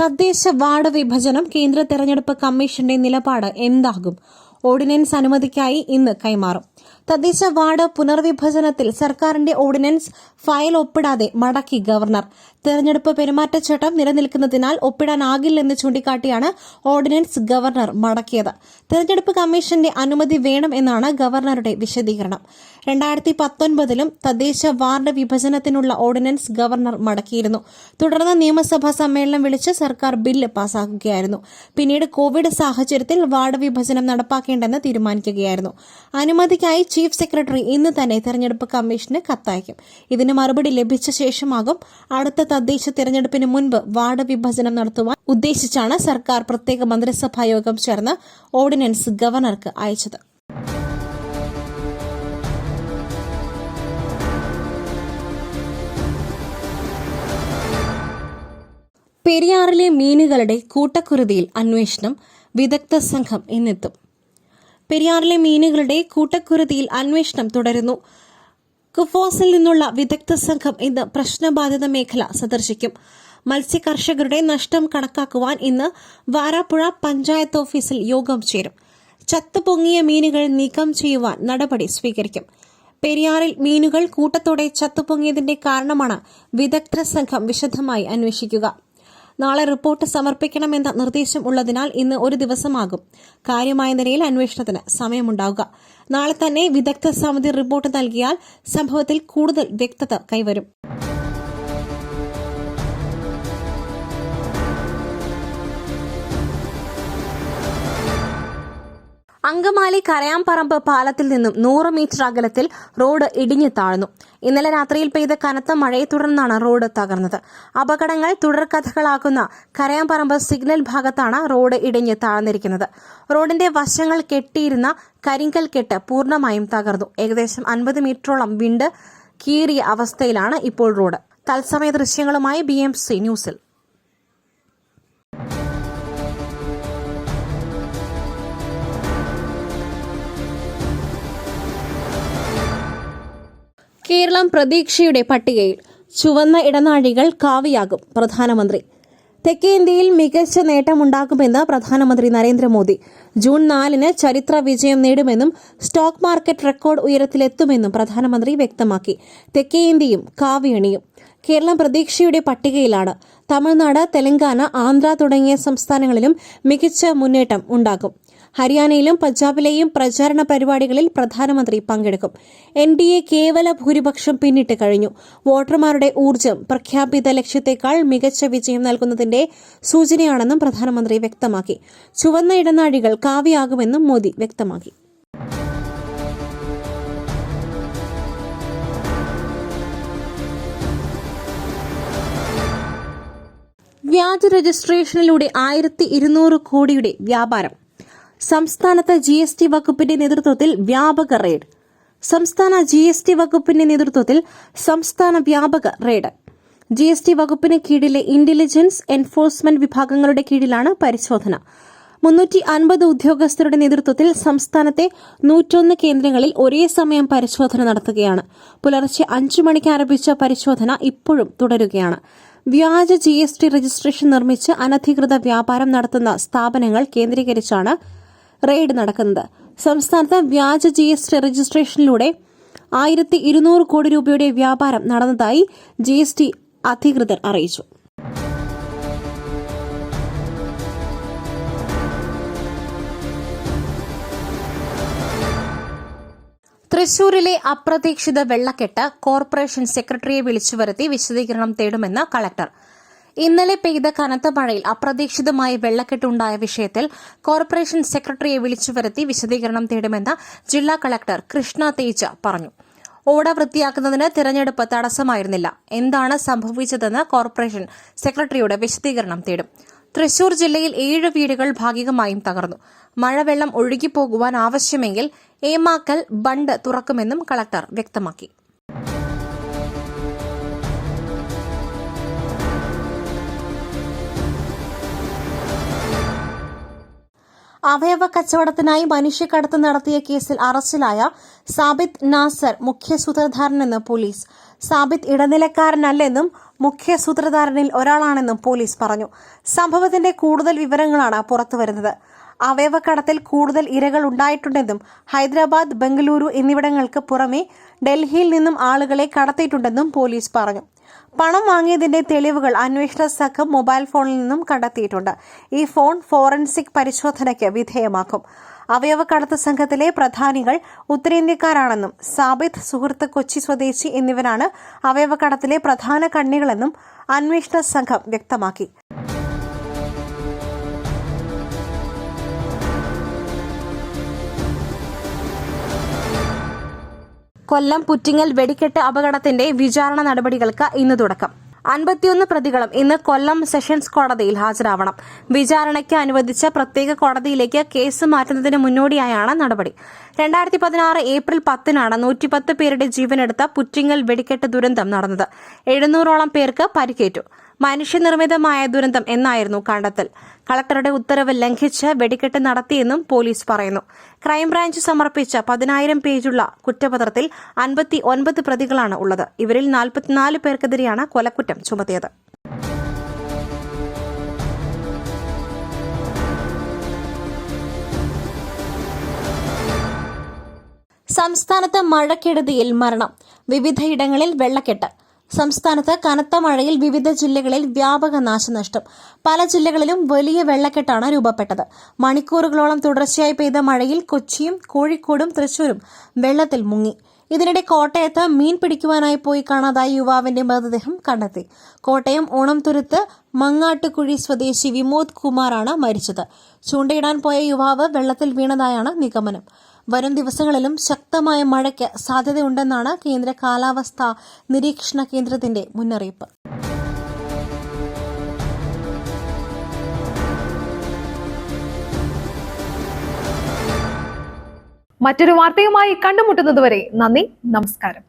തദ്ദേശ വാർഡ് വിഭജനം കേന്ദ്ര തെരഞ്ഞെടുപ്പ് കമ്മീഷന്റെ നിലപാട് എന്താകും? ഓർഡിനൻസ് അനുമതിക്കായി ഇന്ന് കൈമാറും. തദ്ദേശ വാർഡ് പുനർവിഭജനത്തിൽ സർക്കാരിന്റെ ഓർഡിനൻസ് ഫയൽ ഒപ്പിടാതെ മടക്കി ഗവർണർ. തെരഞ്ഞെടുപ്പ് പെരുമാറ്റച്ചട്ടം നിലനിൽക്കുന്നതിനാൽ ഒപ്പിടാനാകില്ലെന്ന് ചൂണ്ടിക്കാട്ടിയാണ് ഓർഡിനൻസ് ഗവർണർ മടക്കിയത്. തെരഞ്ഞെടുപ്പ് കമ്മീഷന്റെ അനുമതി വേണം എന്നാണ് ഗവർണറുടെ വിശദീകരണം. രണ്ടായിരത്തി പത്തൊൻപതിലും തദ്ദേശ വാർഡ് വിഭജനത്തിനുള്ള ഓർഡിനൻസ് ഗവർണർ മടക്കിയിരുന്നു. തുടർന്ന് നിയമസഭാ സമ്മേളനം വിളിച്ച് സർക്കാർ ബില്ല് പാസാക്കുകയായിരുന്നു. പിന്നീട് കോവിഡ് സാഹചര്യത്തിൽ വാർഡ് വിഭജനം നടപ്പാക്കേണ്ടെന്ന് തീരുമാനിക്കുകയായിരുന്നു. അനുമതിക്കായി ചീഫ് സെക്രട്ടറി ഇന്ന് തന്നെ തെരഞ്ഞെടുപ്പ് കമ്മീഷന് കത്തയക്കും. ഇതിന് മറുപടി ലഭിച്ച ശേഷമാകും അടുത്ത തദ്ദേശ തെരഞ്ഞെടുപ്പിന് മുൻപ് വാർഡ് വിഭജനം നടത്തുവാൻ ഉദ്ദേശിച്ചാണ് സർക്കാർ പ്രത്യേക മന്ത്രിസഭാ യോഗം ചേർന്ന് ഓർഡിനൻസ് ഗവർണർക്ക് അയച്ചത്. പെരിയാറിലെ മീനുകളുടെ കൂട്ടക്കുരുതിയിൽ അന്വേഷണം. വിദഗ്ധ സംഘം ഇന്നെത്തും. പെരിയാറിലെ മീനുകളുടെ കൂട്ടക്കുരുതിയിൽ അന്വേഷണം തുടരുന്നു. കുഫോസിൽ നിന്നുള്ള വിദഗ്ധ സംഘം ഇന്ന് പ്രശ്നബാധിത മേഖല സന്ദർശിക്കും. മത്സ്യകർഷകരുടെ നഷ്ടം കണക്കാക്കുവാൻ ഇന്ന് വാരാപ്പുഴ പഞ്ചായത്ത് ഓഫീസിൽ യോഗം ചേരും. ചത്തുപൊങ്ങിയ മീനുകൾ നീക്കം ചെയ്യുവാൻ നടപടി സ്വീകരിക്കും. പെരിയാറിൽ മീനുകൾ കൂട്ടത്തോടെ ചത്തുപൊങ്ങിയതിന്റെ കാരണമാണ് വിദഗ്ധ സംഘം വിശദമായി അന്വേഷിക്കുക. നാളെ റിപ്പോർട്ട് സമർപ്പിക്കണമെന്ന നിർദ്ദേശം ഉള്ളതിനാൽ ഇന്ന് ഒരു ദിവസമാകും. കാര്യമായ നിലയിൽ അന്വേഷണത്തിന് സമയമുണ്ടാവുക. നാളെ തന്നെ വിദഗ്ധ സമിതി റിപ്പോർട്ട് നൽകിയാൽ സംഭവത്തിൽ കൂടുതൽ വ്യക്തത കൈവരും. അങ്കമാലി കരയാമ്പറമ്പ് പാലത്തിൽ നിന്നും നൂറ് മീറ്റർ അകലത്തിൽ റോഡ് ഇടിഞ്ഞു താഴ്ന്നു. ഇന്നലെ രാത്രിയിൽ പെയ്ത കനത്ത മഴയെ തുടർന്നാണ് റോഡ് തകർന്നത്. അപകടങ്ങൾ തുടർക്കഥകളാക്കുന്ന കരയാമ്പറമ്പ് സിഗ്നൽ ഭാഗത്താണ് റോഡ് ഇടിഞ്ഞ് താഴ്ന്നിരിക്കുന്നത്. റോഡിന്റെ വശങ്ങൾ കെട്ടിയിരുന്ന കരിങ്കൽ കെട്ട് പൂർണമായും തകർന്നു. ഏകദേശം അൻപത് മീറ്ററോളം വിണ്ട് കീറിയ അവസ്ഥയിലാണ് ഇപ്പോൾ റോഡ്. തത്സമയ ദൃശ്യങ്ങളുമായി ബി എം സി ന്യൂസിൽ. കേരളം പ്രതീക്ഷയുടെ പട്ടികയിൽ ചുവന്ന ഇടനാഴികൾ കാവിയാകും പ്രധാനമന്ത്രി. തെക്കേ ഇന്ത്യയിൽ മികച്ച നേട്ടമുണ്ടാകുമെന്ന് പ്രധാനമന്ത്രി നരേന്ദ്രമോദി. ജൂൺ നാലിന് ചരിത്ര വിജയം നേടുമെന്നും സ്റ്റോക്ക് മാർക്കറ്റ് റെക്കോർഡ് ഉയരത്തിലെത്തുമെന്നും പ്രധാനമന്ത്രി വ്യക്തമാക്കി. തെക്കേ ഇന്ത്യയും കാവിയണിയും കേരളം പ്രതീക്ഷയുടെ പട്ടികയിലാണ്. തമിഴ്നാട് തെലങ്കാന ആന്ധ്ര തുടങ്ങിയ സംസ്ഥാനങ്ങളിലും മികച്ച മുന്നേറ്റം ഉണ്ടാകും. ഹരിയാനയിലും പഞ്ചാബിലെയും പ്രചാരണ പരിപാടികളിൽ പ്രധാനമന്ത്രി പങ്കെടുക്കും. എൻ ഡി എ കേവല ഭൂരിപക്ഷം പിന്നിട്ട് കഴിഞ്ഞു. വോട്ടർമാരുടെ ഊർജം പ്രഖ്യാപിത ലക്ഷ്യത്തെക്കാൾ മികച്ച വിജയം നൽകുന്നതിന്റെ സൂചനയാണെന്നും പ്രധാനമന്ത്രി വ്യക്തമാക്കി. ചുവന്ന ഇടനാഴികൾ കാവ്യാകുമെന്നും മോദി വ്യക്തമാക്കി. വ്യാജ രജിസ്ട്രേഷനിലൂടെ ആയിരത്തി ഇരുന്നൂറ് കോടിയുടെ വ്യാപാരം. സംസ്ഥാനത്ത് ജി എസ് ടി വകുപ്പിന്റെ നേതൃത്വത്തിൽ വ്യാപക റെയ്ഡ്. സംസ്ഥാന ജി എസ് ടി വകുപ്പിന്റെ നേതൃത്വത്തിൽ സംസ്ഥാന വ്യാപക റെയ്ഡ്. ജി എസ് ടി വകുപ്പിന് കീഴിലെ ഇന്റലിജൻസ് എൻഫോഴ്സ്മെന്റ് വിഭാഗങ്ങളുടെ കീഴിലാണ് പരിശോധന. മുന്നൂറ്റി അൻപത് ഉദ്യോഗസ്ഥരുടെ നേതൃത്വത്തിൽ സംസ്ഥാനത്തെ നൂറ്റൊന്ന് കേന്ദ്രങ്ങളിൽ ഒരേ സമയം പരിശോധന നടത്തുകയാണ്. പുലർച്ചെ അഞ്ചു മണിക്ക് ആരംഭിച്ച പരിശോധന ഇപ്പോഴും തുടരുകയാണ്. വ്യാജ ജി രജിസ്ട്രേഷൻ നിർമ്മിച്ച് അനധികൃത വ്യാപാരം നടത്തുന്ന സ്ഥാപനങ്ങൾ കേന്ദ്രീകരിച്ചാണ് റെയ്ഡ് നടക്കുന്നത്. സംസ്ഥാനത്ത് വ്യാജ ജി എസ് ടി രജിസ്ട്രേഷനിലൂടെ ആയിരത്തി ഇരുന്നൂറ് കോടി രൂപയുടെ വ്യാപാരം നടന്നതായി ജി എസ് ടി അധികൃതർ അറിയിച്ചു. തൃശൂരിലെ അപ്രതീക്ഷിത വെള്ളക്കെട്ട് കോർപ്പറേഷൻ സെക്രട്ടറിയെ വിളിച്ചുവരുത്തി വിശദീകരണം തേടുമെന്ന് കളക്ടർ. ഇന്നലെ പെയ്ത കനത്ത മഴയിൽ അപ്രതീക്ഷിതമായി വെള്ളക്കെട്ടുണ്ടായ വിഷയത്തിൽ കോർപ്പറേഷൻ സെക്രട്ടറിയെ വിളിച്ചു വരുത്തി വിശദീകരണം തേടുമെന്ന് ജില്ലാ കളക്ടർ കൃഷ്ണ തേജ പറഞ്ഞു. ഓട വൃത്തിയാക്കുന്നതിന് തിരഞ്ഞെടുപ്പ് തടസ്സമായിരുന്നില്ല. എന്താണ് സംഭവിച്ചതെന്ന് കോർപ്പറേഷൻ സെക്രട്ടറിയുടെ വിശദീകരണം തേടും. തൃശൂർ ജില്ലയിൽ ഏഴ് വീടുകൾ ഭാഗികമായും തകർന്നു. മഴവെള്ളം ഒഴുകിപ്പോകുവാൻ ആവശ്യമെങ്കിൽ ഏമാക്കൽ ബണ്ട് തുറക്കുമെന്നും കളക്ടർ വ്യക്തമാക്കി. അവയവ കച്ചവടത്തിനായി മനുഷ്യക്കടത്ത് നടത്തിയ കേസിൽ അറസ്റ്റിലായ സാബിത് നാസർ മുഖ്യ സൂത്രധാരനെന്ന് പോലീസ്. സാബിത്ത് ഇടനിലക്കാരനല്ലെന്നും മുഖ്യ സൂത്രധാരനിൽ ഒരാളാണെന്നും പോലീസ് പറഞ്ഞു. സംഭവത്തിന്റെ കൂടുതൽ വിവരങ്ങളാണ് പുറത്തുവരുന്നത് അവയവക്കടത്തിൽ കൂടുതൽ ഇരകൾ ഉണ്ടായിട്ടുണ്ടെന്നും ഹൈദരാബാദ് ബംഗളൂരു എന്നിവിടങ്ങൾക്ക് പുറമെ ഡൽഹിയിൽ നിന്നും ആളുകളെ കടത്തിയിട്ടുണ്ടെന്നും പോലീസ് പറഞ്ഞു. പണം വാങ്ങിയതിന്റെ തെളിവുകൾ അന്വേഷണ സംഘം മൊബൈൽ ഫോണിൽ നിന്നും കണ്ടെത്തിയിട്ടുണ്ട്. ഈ ഫോൺ ഫോറൻസിക് പരിശോധനയ്ക്ക് വിധേയമാക്കും. അവയവ കടത്ത് സംഘത്തിലെ പ്രധാനികൾ ഉത്തരേന്ത്യക്കാരാണെന്നും സാബിത്ത് സുഹൃത്ത് കൊച്ചി സ്വദേശി എന്നിവരാണ് അവയവക്കടത്തിലെ പ്രധാന കണ്ണികളെന്നും അന്വേഷണ സംഘം വ്യക്തമാക്കി. കൊല്ലം പുറ്റിങ്ങൽ വെടിക്കെട്ട് അപകടത്തിന്റെ വിചാരണ നടപടികൾക്ക് ഇന്ന് തുടക്കം. അൻപത്തിയൊന്ന് പ്രതികളും ഇന്ന് കൊല്ലം സെഷൻസ് കോടതിയിൽ ഹാജരാവണം. വിചാരണയ്ക്ക് അനുവദിച്ച പ്രത്യേക കോടതിയിലേക്ക് കേസ് മാറ്റുന്നതിന് മുന്നോടിയായാണ് നടപടി. രണ്ടായിരത്തി പതിനാറ് ഏപ്രിൽ പത്തിനാണ് നൂറ്റിപ്പത്ത് പേരുടെ ജീവനെടുത്ത പുറ്റിങ്ങൽ വെടിക്കെട്ട് ദുരന്തം നടന്നത്. എഴുന്നൂറോളം പേർക്ക് പരിക്കേറ്റു. മനുഷ്യനിർമ്മിതമായ ദുരന്തം എന്നായിരുന്നു കണ്ടെത്തൽ. കളക്ടറുടെ ഉത്തരവ് ലംഘിച്ച് വെടിക്കെട്ട് നടത്തിയെന്നും പോലീസ് പറയുന്നു. ക്രൈംബ്രാഞ്ച് സമർപ്പിച്ച പതിനായിരം പേജുള്ള കുറ്റപത്രത്തിൽ അൻപത്തി ഒൻപത് പ്രതികളാണ് ഉള്ളത്. ഇവരിൽ നാൽപ്പത്തിനാല് പേർക്കെതിരെയാണ് കൊലക്കുറ്റം ചുമത്തിയത്. സംസ്ഥാനത്ത് മഴക്കെടുതിയിൽ മരണം. വിവിധയിടങ്ങളിൽ വെള്ളക്കെട്ട്. സംസ്ഥാനത്ത് കനത്ത മഴയിൽ വിവിധ ജില്ലകളിൽ വ്യാപക നാശനഷ്ടം. പല ജില്ലകളിലും വലിയ വെള്ളക്കെട്ടാണ് രൂപപ്പെട്ടത്. മണിക്കൂറുകളോളം തുടർച്ചയായി പെയ്ത മഴയിൽ കൊച്ചിയും കോഴിക്കോടും തൃശൂരും വെള്ളത്തിൽ മുങ്ങി. ഇതിനിടെ കോട്ടയത്ത് മീൻ പിടിക്കുവാനായി പോയി കാണാതായ യുവാവിന്റെ മൃതദേഹം കണ്ടെത്തി. കോട്ടയം ഓണംതുരുത്ത് മങ്ങാട്ടുകുഴി സ്വദേശി വിമോദ് കുമാറാണ് മരിച്ചത്. ചൂണ്ടയിടാൻ പോയ യുവാവ് വെള്ളത്തിൽ വീണതായാണ് നിഗമനം. വരും ദിവസങ്ങളിലും ശക്തമായ മഴയ്ക്ക് സാധ്യതയുണ്ടെന്നാണ് കേന്ദ്ര കാലാവസ്ഥാ നിരീക്ഷണ കേന്ദ്രത്തിന്റെ മുന്നറിയിപ്പ്. മറ്റൊരു വാർത്തയുമായി കണ്ടുമുട്ടുന്നതുവരെ നന്ദി നമസ്കാരം.